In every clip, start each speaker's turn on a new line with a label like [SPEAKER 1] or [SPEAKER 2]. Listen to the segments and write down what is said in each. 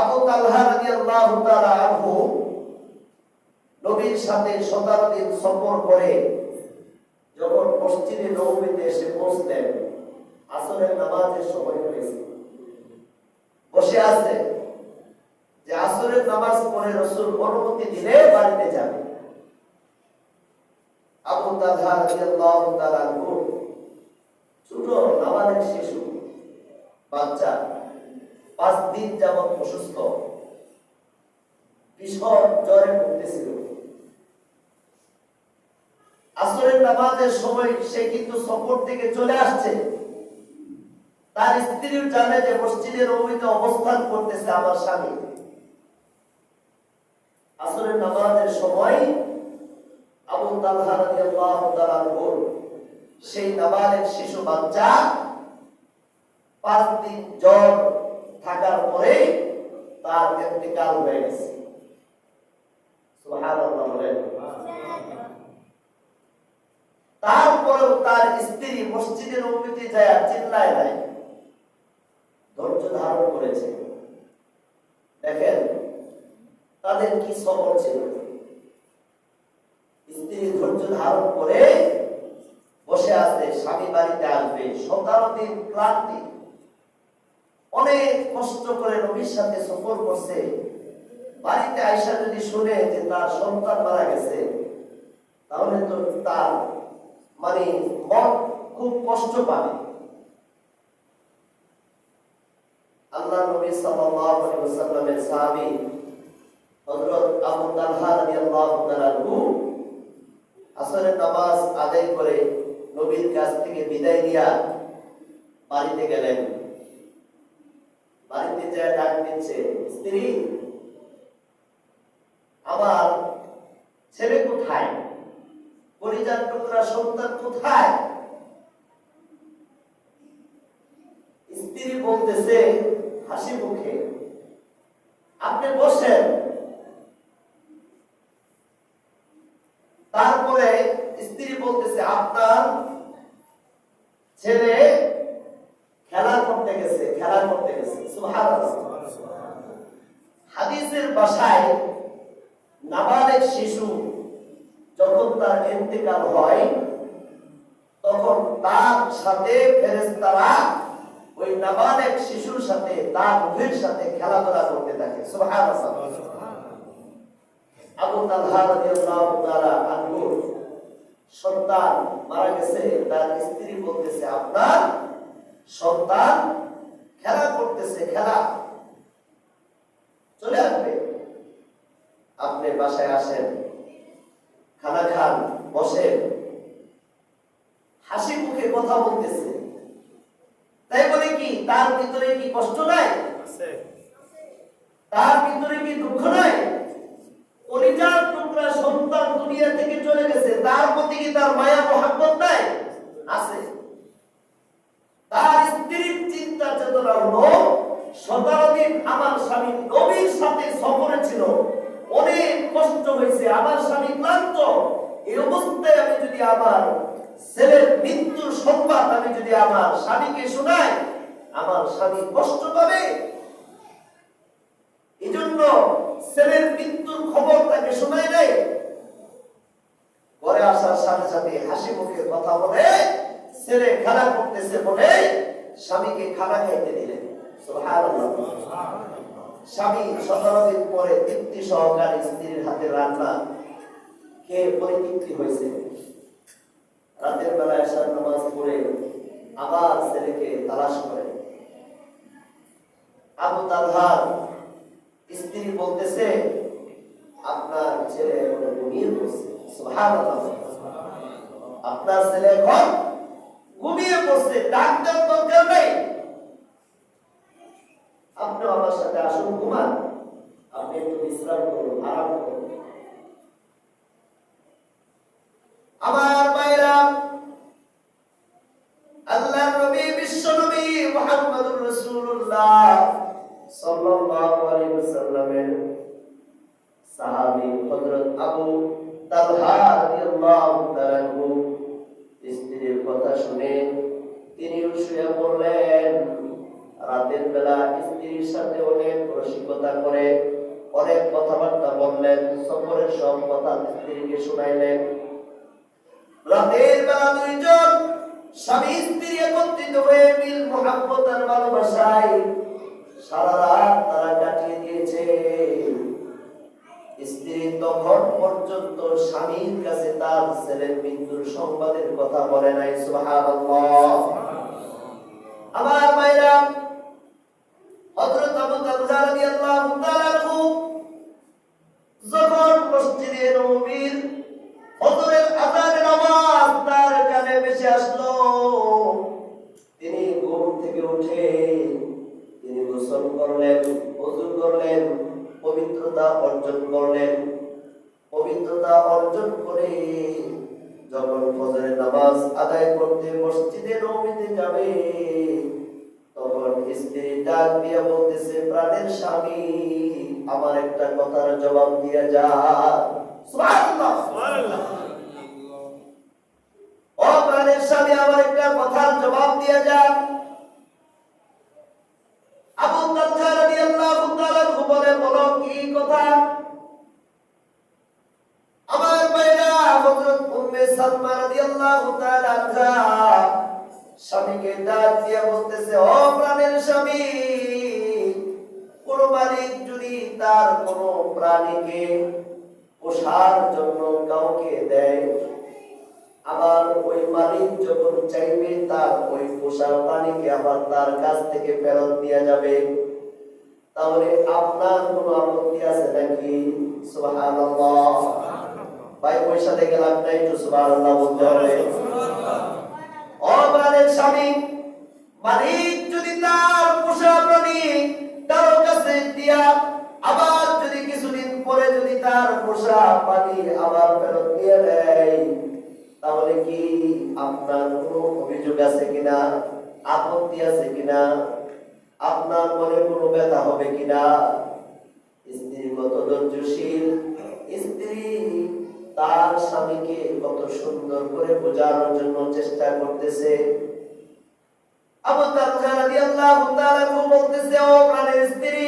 [SPEAKER 1] আবু তালহা রাদিয়াল্লাহু তাআলা আনহু নবীর সাথে 17 দিন সফর করে যখন মসজিদে নববীতে এসে পৌঁছলেন, আসরের নামাজের সময় হয়েছে। বসে আছে যে আসরের নামাজ পড়ে রসুল অনুমতি দিলে বাড়িতে যাবে। আবু তালহা রাদিয়াল্লাহু তাআলা ছোট নাবালেক শিশু, বাচ্চা পাঁচ দিন যাবৎ অসুস্থ। ভীষণ জ্বরে ভুগতেছিল। আসরের নামাজের সময় সে কিন্তু সফর থেকে চলে আসছে। তার স্ত্রীও জানে যে মসজিদের অবৈধ অবস্থান করতেছে আমার স্বামী। আসরের নামাজের সময় আবু তালহা সেই নাবালেক শিশু বাচ্চা পাঁচ দিন জ্বর থাকার পরে তার ইন্তেকাল হয়ে গেছে তারপরেও তার স্ত্রী মসজিদের নবীতে যায়, চিল্লায় নাই ধৈর্য ধারণ করেছে। দেখেন, তাদের কি সবর ছিল? স্ত্রী ধৈর্য ধারণ করে বসে আছে, স্বামী বাড়িতে আসবে। সতেরো দিন ক্লান্তি। অনেক কষ্ট করে নবীর সাথে সফর করছে। বাড়িতে যদি শুনে যে তার সন্তান মারা গেছে, তাহলে তো তার মানে খুব কষ্ট পাবে। আল্লাহ নবী নামাজ আদায় করে নবীর কাছ থেকে বিদায় নিয়া বাড়িতে গেলেন। বাড়িতে যায় ডাক দিচ্ছে, স্ত্রী, আমার ছেলে কোথায়? পরিজাত টুকরা সন্তান কোথায়? স্ত্রী বলতেছে হাসি মুখে, আপনি বসেন তারপরে স্ত্রী বলতেছে আপনার ছেলে খেলা করতে গেছে খেলা করতে গেছে সুবহানাল্লাহ হাদিসের ভাষায় নাবালেক শিশু যখন তার ইন্তেকাল হয়, তখন তার সাথে ফেরেশতারা ওই নাবালেক শিশুর সাথে, তার রুহের সাথে খেলাধুলা করতে থাকে। সুবহানাল্লাহ। আবু তালহা সন্তান মারা গেছে, তার স্ত্রী বলতেছে, আপনার সন্তান খেলা করতেছে, খেলা। চলে আসবে। আপনি বাসায় আসেন, খানা খান, বসেন। হাসি মুখে কথা বলতেছে। তাই বলে কি, তার ভিতরে কি কষ্ট নাই তার ভিতরে কি দুঃখ নাই কলিজার টুকরা সন্তান দুনিয়া থেকে চলে গেছে তার প্রতি কি তার মায়া মহাব্বত নাই আছে তার স্ত্রীর চেতনা সতেরো দিন আমার স্বামী নবীর সাথে সফরে ছিল। অনেক কষ্ট হয়েছে, আমার স্বামী ক্লান্ত। এই অবস্থায় আমি যদি আমার ছেলের মৃত্যুর সংবাদ আমি যদি আমার স্বামীকে শোনাই, আমার স্বামী কষ্ট পাবে। এই জন্য ছেলের মৃত্যুর খবর তাকে শোনাই নাই। ঘরে আসার সাথে সাথে হাসি মুখে কথা বলে, ছেলে খেলা করতেছে বলে স্বামীকে খানা খাইতে দিলেন। স্বামী সতেরো দিন পরে তৃপ্তি সহকারে স্ত্রীর হাতে রান্না খেয়ে পরিতৃপ্তি হয়েছে। রাতের বেলা এসার নামাজ পড়ে আবার ছেলেকে তালাশ করে। আবু তালহার স্ত্রী বলতেছে, আপনার ছেলে এখন ঘুমিয়ে পড়ছে। আপনার ছেলে এখন ঘুমিয়ে পড়ছে ডাক্তার দরকার নেই। আপনি আমার সাথে আসুন, ঘুমান। আপনি একটু বিশ্রাম করুন, আরাম করুন। আমার ভাইরা আল্লাহ নবী, বিশ্ব নবী মুহাম্মদুর রাসূলুল্লাহ সাল্লাল্লাহু আলাইহি ওয়াসাল্লামের সাহাবী হযরত আবু তালহা রাদিয়াল্লাহু কথা শুনে তিনিও শুয়ে পড়লেন। রাতের বেলা স্ত্রীর সাথে অনেক রসিকতা করে অনেক কথাবার্তা বললেন, সফরের সব কথা স্ত্রীকে শুনাইলেন। রাতের বেলা দুইজন স্বামী স্ত্রী একত্রিত হয়ে মিল মোহাম্মত ভালোবাসায় সারা রাত তারা কাটিয়ে দিয়েছে। তখন পর্যন্ত স্বামীর কাছে তার ছেলের মৃত্যুর সংবাদের কথা বলে নাই, সুবহানাল্লাহ। আমার মায়েরা যখন মসজিদে নববীর মসজিদে যাবে। তখন স্ত্রী ডাক দিয়ে বলতেছে, প্রাণের স্বামী, আমার একটা কথার জবাব দিয়ে যা। ও প্রাণের আমার একটা কথার জবাব দিয়ে যান আবু তালহা রাদিয়াল্লাহু তাআলা বলে বলো কি কথা? প্রাণীকে পোষার জন্য কাউকে দেয় আবার ওই মালিক যখন চাইবে তার ওই পোষা প্রাণীকে আবার তার কাছ থেকে ফেরত দেওয়া যাবে। তাহলে আপনার কোনো আপত্তি আছে নাকি? সুবহানাল্লাহ। ভাই পয়সা থেকে লাভ নাই একটু সুবহানাল্লাহ বলতে হবে। ও প্রাণের স্বামী মালিক যদি তার পোষা প্রাণী কারোর কাছে দিয়া আবার তার পোষা প্রাণী আবার ফেরত দিয়ে দেয় তাহলে কি আপনার কোনো অভিযোগ আছে কিনা? আপত্তি আছে কিনা? আপনার মনে কোনো ব্যথা হবে কিনা? স্ত্রী কত ধৈর্যশীল? স্ত্রী তার স্বামীকে কত সুন্দর করে বোঝানোর জন্য চেষ্টা করতেছে। আবু তালহা রাদিয়াল্লাহু তাআলা বলতেছে, ও প্রাণের স্ত্রী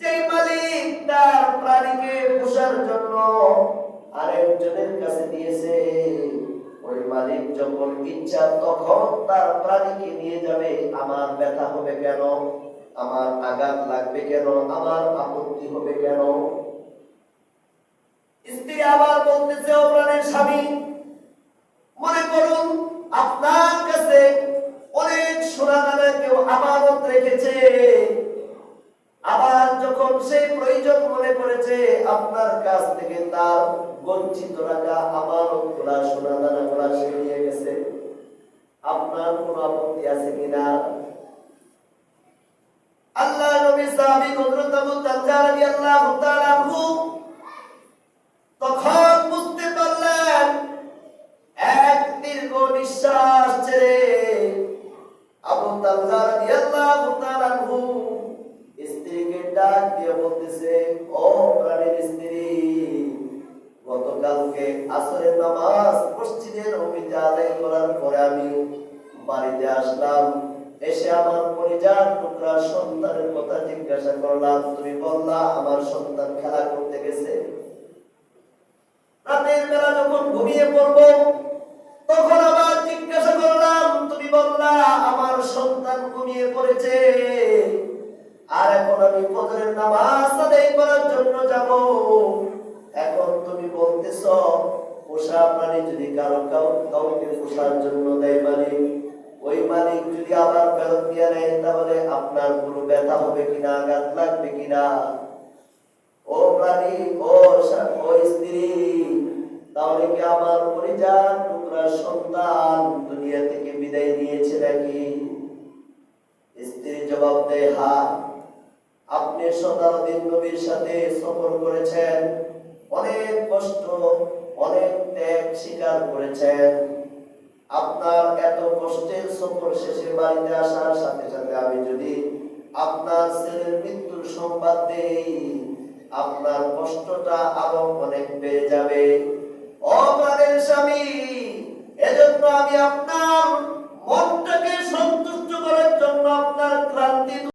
[SPEAKER 1] যেই মালিক তার প্রাণীকে পোষার জন্য আরেকজনের কাছে দিয়েছে, ওই মালিক যখন ইচ্ছা তখন তার প্রাণীকে নিয়ে যাবে। আমার ব্যথা হবে কেন? আমার আঘাত লাগবে কেন? আমার আপত্তি হবে কেন? স্ত্রী আবার বলতেছে স্বামী, মনে করুন আপনার কাছে অনেক সোনা দানা কেউ আমানত রেখেছে। আবার যখন প্রয়োজন মনে করেছে আপনার কাছ থেকে তার বঞ্চিত রাখা আমানতগুলা সোনা দানা গুলা সে নিয়ে গেছে। আপনার কোনো আপত্তি আছে কিনা? আল্লাহ নবী সাহাবী হযরত আবু তালহা রাদিয়াল্লাহু তাআলা তখন বুঝতে পারলেন, এক দীর্ঘ নিঃশ্বাস ছেড়ে আবু তালহা বলতেছে, ও প্রাণের স্ত্রী, গতকালকে আসরের নামাজ মসজিদের আদায় করার পরে আমি বাড়িতে আসলাম। এসে আমার পরিজার টুকরা সন্তানের কথা জিজ্ঞাসা করলাম, তুমি বললা আমার সন্তান খেলা করতে গেছে? রাতের বেলা যখন ঘুমিয়ে পড়ব, তখন আবার জিজ্ঞাসা করলাম, তুমি বললা আমার সন্তান ঘুমিয়ে পড়েছে। আর এখন আমি ফজরের নামাজ আদায় করার জন্য যাব। এখন তুমি বলতেছ পোষা প্রাণী যদি কারও কাউকে পোষার জন্য দেয় মালিক ওই মালিক যদি আবার ফেরত দিয়ে নেয়, তাহলে আপনার কোনো ব্যথা হবে কিনা, আঘাত লাগবে কিনা? ও প্রাণী, ও ও স্ত্রী, তাহলে কি আমার পরিজাত টুকরা সন্তান দুনিয়া থেকে বিদায় নিয়েছে নাকি? স্ত্রী জবাব দেয়, হা। আপনি শতাব্দীর নবীর সাথে সফর করেছেন, অনেক কষ্ট, অনেক ত্যাগ স্বীকার করেছেন। আপনার এত কষ্টের সফর শেষে বাড়িতে আসার সাথে সাথে আমি যদি আপনার ছেলের মৃত্যুর সংবাদ দেই, আপনার কষ্টটা আরও অনেক বেড়ে যাবে। ও প্রাণের স্বামী, এজন্য আমি আপনার মনটাকে সন্তুষ্ট করার জন্য আপনার ক্লান্তি